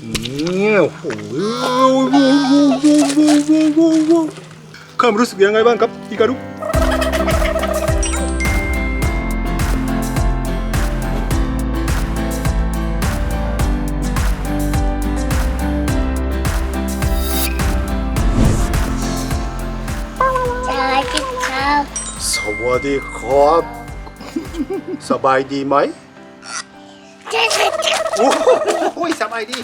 นี่โอ้โหข้ามรู้สึกยังไงบ้างครับฮิการุสวัสดีครับสวัสดีครับ สบายดีไหมเจ๊เจ๊เจ๊ โอ้โหสบายดี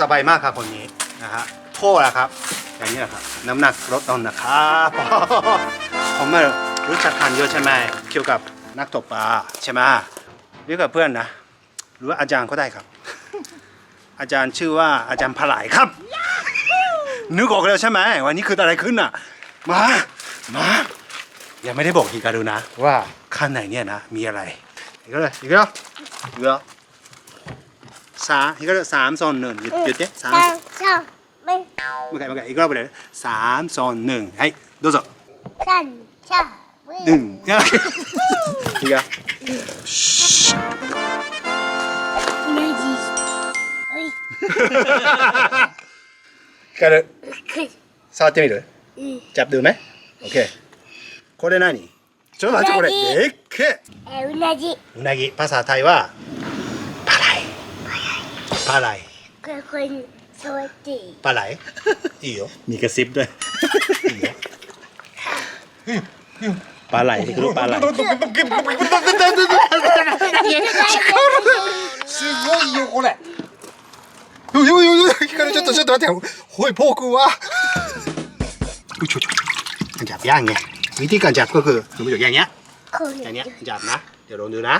สบายมากครับคนนี้นะฮะโทษนะครับ อย่างนี้แหละครับ น้ำหนักลดลงนะครับผมมารู้จักกันเยอะใช่ไหมเกี่ยวกับนักตกปลาใช่ไหมเรียกกับเพื่อนนะ หรือว่าอาจารย์ก็ได้ครับ อาจารย์ชื่อว่าอาจารย์ผลายครับ นึกออกแล้วใช่ไหมวันนี้คืออะไรขึ้นอะ มามายังไม่ได้บอกฮิการุนะ ว่าข้างในเนี่ยนะ มีอะไรอีกแล้วอีกแล้ว 그 거? 4 이거 3선 1 이때 3 3 3 뭐가 뭐가 이거 보래 3선 1 하이 넣어서 3 3 1 이렇게 이거 이거를触ってみる、うん、ジャップどうめ OK これ何ちょっと待ってこれうなぎでっけえ เออうなぎ うなぎภาษาไทยว่าปลาไหลปลาไหล คือคนสวัสดี ปลาไหลいいよ มีกระซิบด้วย いいよ ปลาไหลที่รู้ปลาไหล すごいよこれよよよよひかるちょっとちょっと待ってほいポー君はうちょちょจับย่างไง วิธีการจับก็คือคุณผู้ชมอย่างเงี้ย คน อย่างเงี้ยจับนะ เดี๋ยวลองดูนะ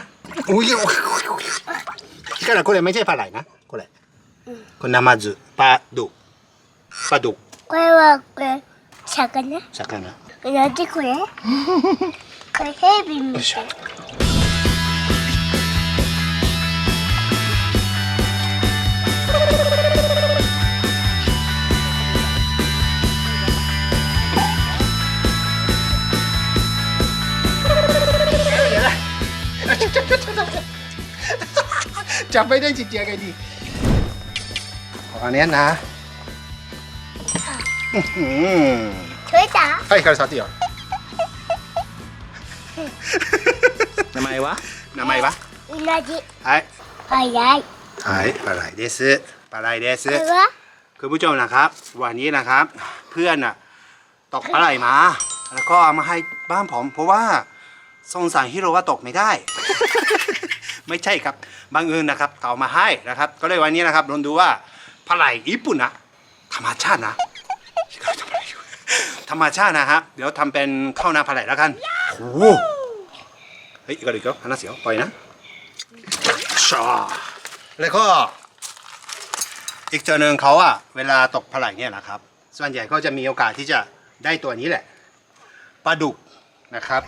โอ้ยโอ้ยโอ้ยโอ้ยฮิからこれไม่ใช่ปลาไหลนะこれこれナマズปลาดุกปลาดุก これはこれ魚魚なんでこれこれヘビみよいしたょい จับไม่ได้จริงๆไงดีขออันเนี้ยนะอื้อหือ 取れたはい、ヒカル触っていいよ。ทำไมวะ 名前はうなぎはい。早いはい、ปลาไหลです。ปลาไหลですこ。れは คุณผู้ชมนะครับ วันนี้นะครับ เพื่อนอ่ะตกปลาไหลมา แล้วก็เอามาให้บ้านผม เพราะว่าสงสารฮิโร่ว่าตกไม่ได้ ไม่ใช่ครับบางเอิญนะครับเขามาให้นะครับ ก็เลยวันนี้นะครับลองดูว่าผลาไหลญี่ปุ่นนะธรรมชาตินะธรรมชาตินะฮะเดี๋ยวทำเป็นข้าวนาผลาไหลแล้วกันโอ้เฮ้ยอีกแล้วอีกแล้วนาเสียวปล่อยนะชอแล้วก็อีกเจอหนึ่งเขาอะเวลาตกผลาไหลเนี่ยนะครับ ส่วนใหญ่เขาจะมีโอกาสที่จะได้ตัวนี้แหละปลาดุกนะครับ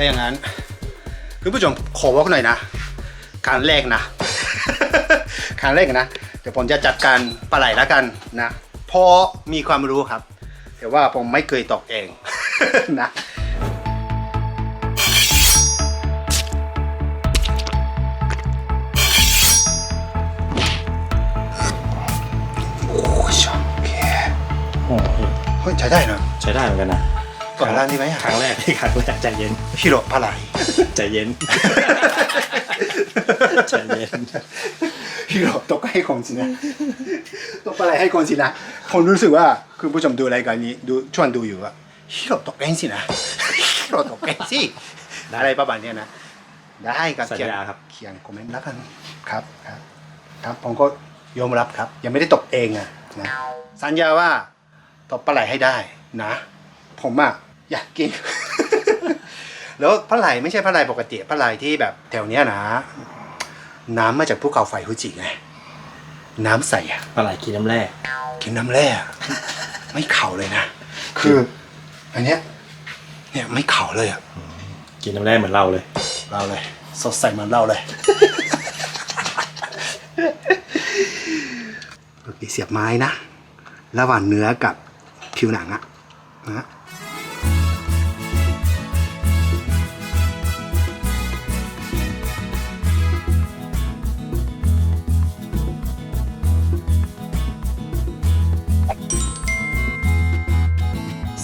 ถ้าอย่างนั้นคุณผู้ชมขอวอกหน่อยนะการแรกนะ การแรกนะ เดี๋ยวผมจะจัดการปลาไหลแล้วกันนะพอมีความรู้ครับ แต่ว่าผมไม่เคยตกเองนะโอ้ยชอบแกโอ้โหเฮ้ยใช้ได้นะใช้ได้เหมือนกันนะ ก่อนร้านนี้ไหมครั้งแรกที่ครั้งแรกใจเย็นฮิโรปลาไหลใจเย็นใจเย็นฮิโรตกให้คนสินะตกปลาไหลให้คนสินะผมรู้สึกว่าคุณผู้ชมดูรายการนี้ดูช่วงดูอยู่อะฮิโรตกเองสินะฮิโรตกเองสิได้อะไรประมาณเนี้ยนะได้ครับสัญเขียนญาครับเขียนคอมเมนต์แล้วกันครับครับ ครับผมก็ยอมรับครับ ยังไม่ได้ตกเองอะนะสัญญาว่าตกปลาไหลให้ได้นะ ผมอะ อยากกิน แล้วปลาไหลไม่ใช่ปลาไหลปกติปลาไหลที่แบบแถวเนี้ยนะ น้ำมาจากภูเขาไฟฟูจิไง น้ำใสอะปลาไหลกินน้ำแร่กินน้ำแร่อะไม่เข่าเลยนะ คือ อันเนี้ย เนี่ยไม่เข่าเลยอะกินน้ำแร่เหมือนเราเลย เราเลย สดใสเหมือนเราเลย โอเคเสียบไม้นะ ระหว่างเนื้อกับผิวหนังอะนะ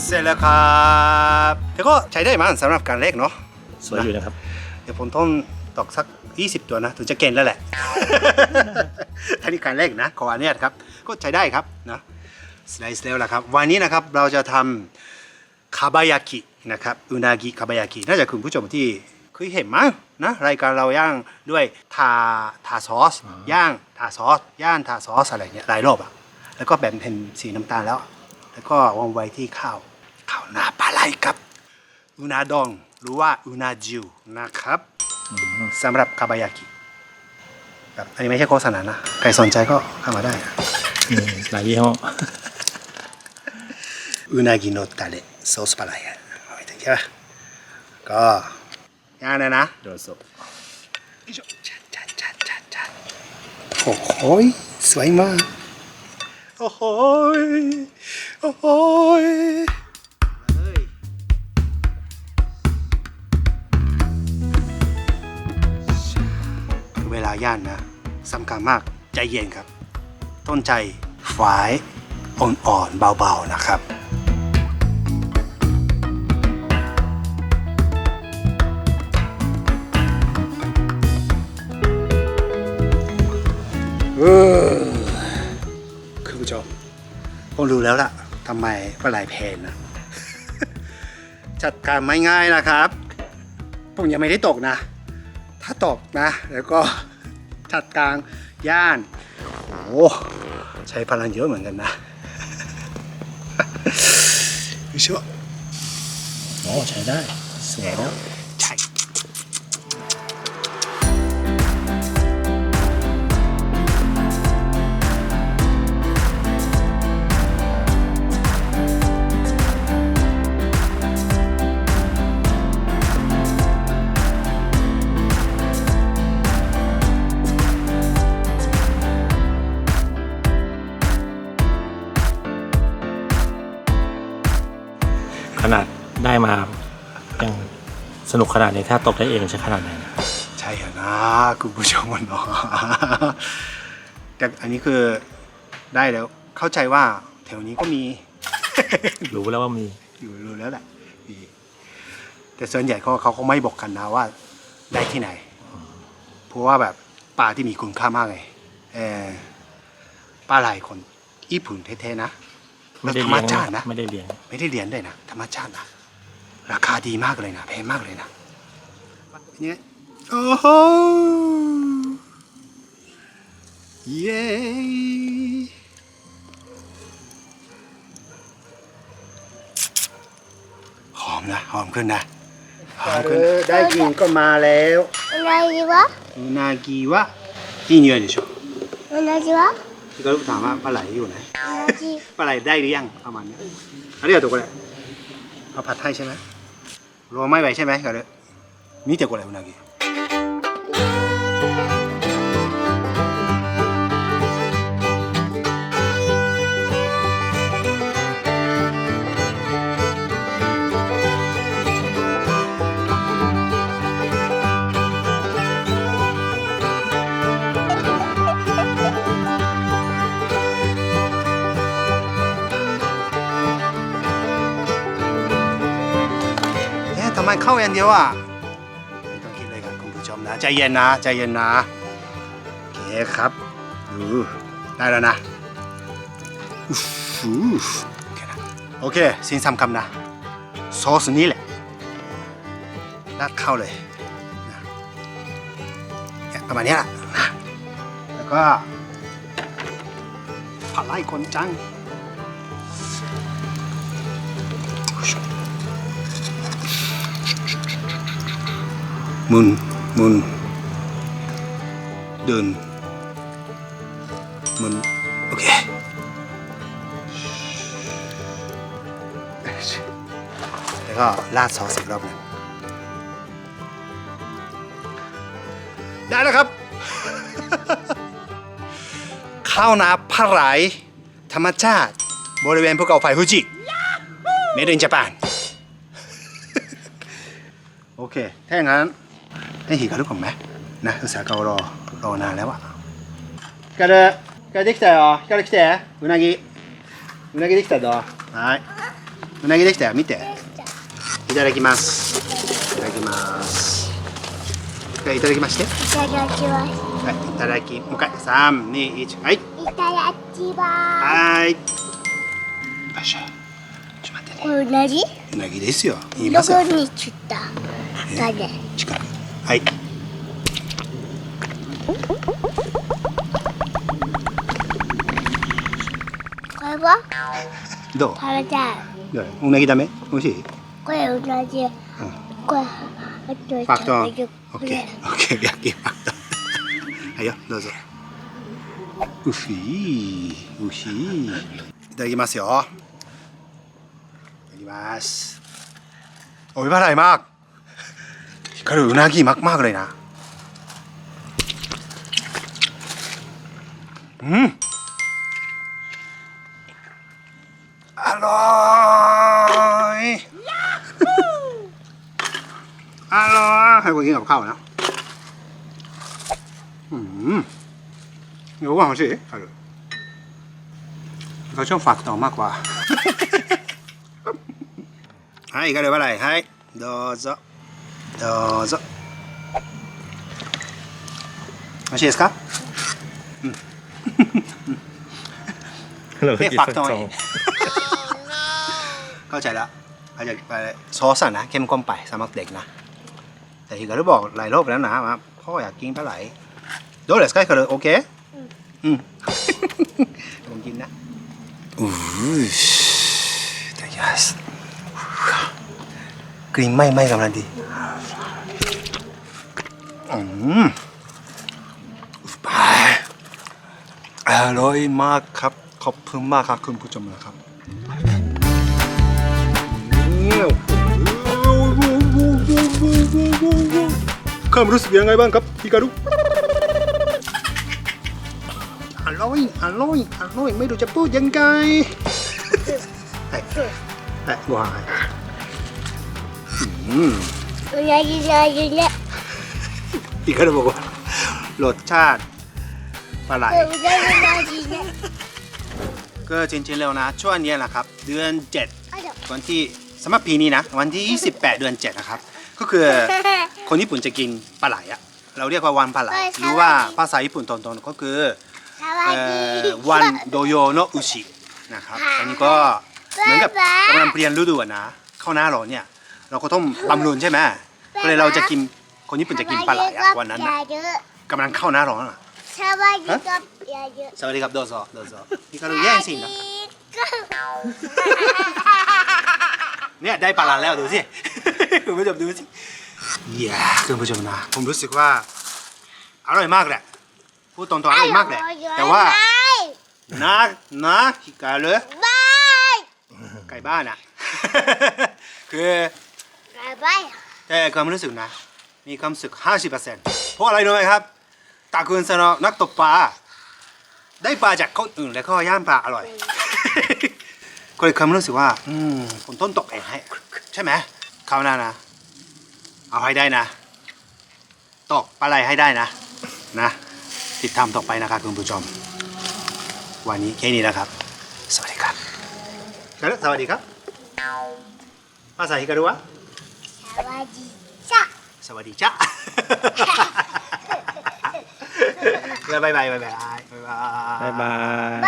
เสร็จแล้วครับแต่ก็ใช้ได้มั้งสำหรับการเลขเนาะสวยอยู่นะครับ เดี๋ยวผมต้องตอกสัก 20 ตัวนะถึงจะเก่งแล้วแหละ อันนี้การเลขนะขออนุญาตครับ ก็ใช้ได้ครับนะสไลซ์แล้วล่ะครับ วันนี้นะครับเราจะทำคาบายากินะครับอุนากิคาบายากิน่าจะคุณผู้ชมที่เคยเห็นมั้งนะรายการเราย่างด้วยทาทาซอสย่างทาซอสย่างทาซอสอะไรเนี่ยหลายรอบอะแล้วก็แบ่งเป็นสีน้ำตาลแล้ว แล้วก็วางไว้ที่ข้าว ข้าวหน้าปลาไหลครับอุนาดองหรือว่าอุนาจิวนะครับสำหรับคาบายากิแรับอันนี้ไม่ใช่โฆษณานะใครสนใจก็เข้ามาได้หลายยี่ห้ออุนากิโนตาเลโซสปลาไหลเอาไะก็ง่างเลยนะโดโสุขโอ้โหสวยมากโอ้โหโอ้โห วลาย่างนะสำคัญมากใจเย็นครับ ต้นใจฝายอ่อนๆเบาๆนะครับเออคุณผู้ชมผมรู้แล้วล่ะทำไมปลาไหลแพงนะ จัดการไม่ง่ายนะครับ ผมยังไม่ได้ตกนะ ถ้าตกนะ แล้วก็จัดการย่าน โอ้ใช้พลังเยอะเหมือนกันนะไม่เชื่อโอ้ใช้ได้ สวยแล้ว นุกขนาดนี้ถ้าตกได้เองจะขนาดไหนนะใช่อะนะคุณผู้ชมมันเนาะแต่อันนี้คือได้แล้ว เข้าใจว่าแถวนี้ก็มี รู้แล้วว่ามีอยู่รู้แล้วแหละมีแต่ส่วนใหญ่เขาเขาก็ไม่บอกกันนะว่า ได้ที่ไหน เพราะว่าแบบปลาที่มีคุณค่ามากเลยเออปลาไหลคนญี่ปุ่นเท่ๆนะไม่ได้ธรรเลี้มยงชาตินะ ไม่ได้เลี้ยง ไม่ได้เรียนด้วยนะธรรมชาตินะ ราคาดีมากเลยนะแพงมากเลยนะเนี่ยโอ้โหเย้หอมนะ หอมขึ้นนะหอมขึ้นได้กลินก็มาแล้ว うなぎは อุนากิวะいい匂いでしょうなぎは ที่เขาถามว่าปลาไหลอยู่ไหน うなぎ ปลาไหลได้หรือยังประมาณเนี้ยอันนี้ตัวกูเลยเอาผัดไทยใช่ไหม ローマイバイシェマイカル見てこれうなぎ เอ๊ะทำไมเข้าอย่างเดียวอะไม่ต้องคิดเลยครับคุณผู้ชมนะ ใจเย็นนะใจเย็นนะโอเคครับดูได้แล้วนะโอเคนะโอเคสิ่งสำคัญนะซอสนี้แหละราดเข้าเลยนะเนี่ยประมาณนี้แหละนะแล้วก็ผัดไล่คนจัง มุนมุนเดินมุนโอเคแล้วก็ราดซอสอีกรอบหนึงได้แล้วครับ ข้าวนาผาไหลธรรมชาติ บริเวณภูเขาไฟฟูจิ Made in Japan โอเค ถ้าอย่างนั้น ให้ฮิการุก่อนไหมนะอุตส่าห์เขารอรอนานแล้วอะヒカルヒカルできたよヒカル来てうなぎうなぎできたぞはいうなぎできたよ見ていただきますいただきますじゃあいただきましていただきますはいいただきもう一回321はいいただきまはいよっしゃちょっと待ってねすこれ同じうなぎですよ言いどますよこに散った誰近く はい。これは？どう？食べたい。う？なぎダメ？美味しい？これうなぎ、うん、これあとクト。ンオッケー。オッケー。焼きクトはいよどうぞ。うしいういいただきますよ。いただきます。おいばらいま ยมากก็ดูน่ากินมากๆเลยนะอืมอร่อยอร่อยให้กูกินกับข้าวนะอืมเดี๋ยวว่าสิอร่อยเขาชอบฝากต่อมากกว่า はい、ガルバライ、はい、どうぞ。 どうぞ。よろしいですか เราก็กิน เรียกปาก สัก หน่อย สอง เข้าใจแล้วอาจจะไปซอสอะนะเข้มข้นไปสำหรับเด็กนะ แต่ฮิการุบอกหลายรอบแล้วนะว่าพ่ออยากกินปลาไหลどうですかฮิการุโอเคอืมผมกินนะอู้ยいただきます กลิ่นไหม้ไหม้กำลังดีอืมไปอร่อยมากครับ ขอบคุณมากครับคุณผู้ชมนะครับความรู้สึกยังไงบ้างครับพี่การุอร่อยอร่อยอร่อยไม่รู้จะพูดยังไงเฮ้ยเฮ้ย อืมเยอะเยอะเยอะพี่ก็จะบอกว่ารสชาติปลาไหลก็จชิงๆแล้วนะ ช่วงนี้แหละครับ เดือน 7 วันที่สัหรับปีนี้นะ วันที่ 28 เดือน 7 นะครับ ก็คือคนญี่ปุ่นจะกินปลาไหลอะเราเรียกว่าวันปลาไหลหรือว่าภาษาญี่ปุ่นตอนๆก็คือวันโดโยโนอุชินะครับอันนี้ก็เหมือนกับกำลังเปลี่ยนฤดูนะ เข้าหน้าร้อนเนี่ย เราก็ต้องลำลุนใช่ไหมก็เลยเราจะกินคนญี่ปุ่นจะกินปลาไหลอะวันนั้นนะกำลังเข้าหน้าร้อนอะสวัสดีครับอย่เยอะสวัสดีครับโดโซโดโซนี่ก็รู้แย่งสิงนะเนี่ยได้ปลาไหลแล้วดูสิคุณผู้ชมดูสิอย่าคุณผู้ชมนะผมรู้สึกว่าอร่อยมากแหละพูดตรงๆอร่อยมากแหละแต่ว่านะนะฮิกาเลยไก่บ้านอะคือ ไรแต่ความรู้สึกนะ มีความสึก50%เพราะอะไรรู้ไหมครับ ตาคุณสนอนักตกปลาได้ปลาจากคนอื่นและวก็ย่างปลาอร่อย ก็เลยความรู้สึกว่า อืมผมต้นตกเองให้ ใช่ไหมคราวหน้านะ เอาให้ได้นะ ตกปลาไหลให้ได้นะ นะ ติดตามต่อไปนะครับคุณผู้ชม วันนี้แค่นี้นะครับ สวัสดีครับแล้วสวัสดีครับภาษาฮิการุวะ Sawadika. Sawadika. Rồi bye bye bye bye. Bye bye.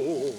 Bye